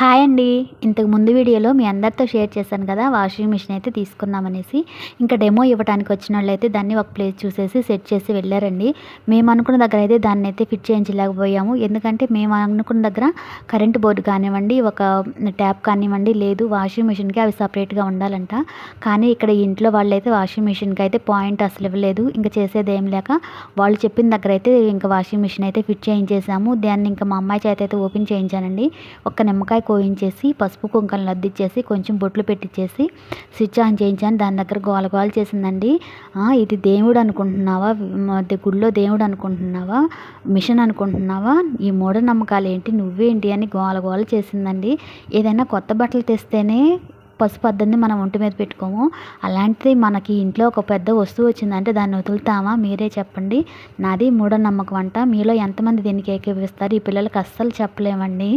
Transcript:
Hi అండి. ఇంతకు ముందు వీడియోలో మీ అందరితో షేర్ చేశాను కదా వాషింగ్ మిషన్ అయితే తీసుకున్నామనేసి ఇంకా డెమో ఇవ్వడానికి వచ్చిన వాళ్ళైతే దాన్ని ఒక ప్లేస్ చూసేసి సెట్ చేసి వెళ్ళారండి. మేము అనుకున్న దగ్గర అయితే దాన్ని అయితే ఫిట్ చేయించలేకపోయాము. ఎందుకంటే మేము అనుకున్న దగ్గర కరెంట్ బోర్డు కానివ్వండి ఒక ట్యాప్ కానివ్వండి లేదు వాషింగ్ మిషన్కి అవి సపరేట్గా ఉండాలంట. కానీ ఇక్కడ ఇంట్లో వాళ్ళైతే వాషింగ్ మిషన్కి అయితే పాయింట్ అసలు ఇవ్వలేదు. ఇంకా చేసేది ఏం లేక వాళ్ళు చెప్పిన దగ్గర అయితే ఇంకా వాషింగ్ మిషన్ అయితే ఫిట్ చేయించేసాము. దాన్ని ఇంకా మా అమ్మాయి చేత అయితే ఓపెన్ చేయించానండి. ఒక నిమ్మకాయ కోయించేసి పసుపు కుంకం లద్దిచ్చేసి కొంచెం బొట్లు పెట్టించేసి స్విచ్ ఆన్ చేయించాను. దాని దగ్గర గోల గోల చేసిందండి. ఇది దేవుడు అనుకుంటున్నావా? గుళ్ళో దేవుడు అనుకుంటున్నావా? మిషన్ అనుకుంటున్నావా? ఈ మూఢనమ్మకాలు ఏంటి? నువ్వేంటి అని గోల గోల చేసిందండి. ఏదైనా కొత్త బట్టలు తెస్తేనే పసుపు అద్దంది మనం ఒంటి మీద పెట్టుకోము. అలాంటిది మనకి ఇంట్లో ఒక పెద్ద వస్తువు వచ్చిందంటే దాన్ని వదులుతామా? మీరే చెప్పండి. నాది మూఢనమ్మకం అంట. మీలో ఎంతమంది దీనికి ఏకీపిస్తారు ఈ పిల్లలకి అస్సలు చెప్పలేమండి.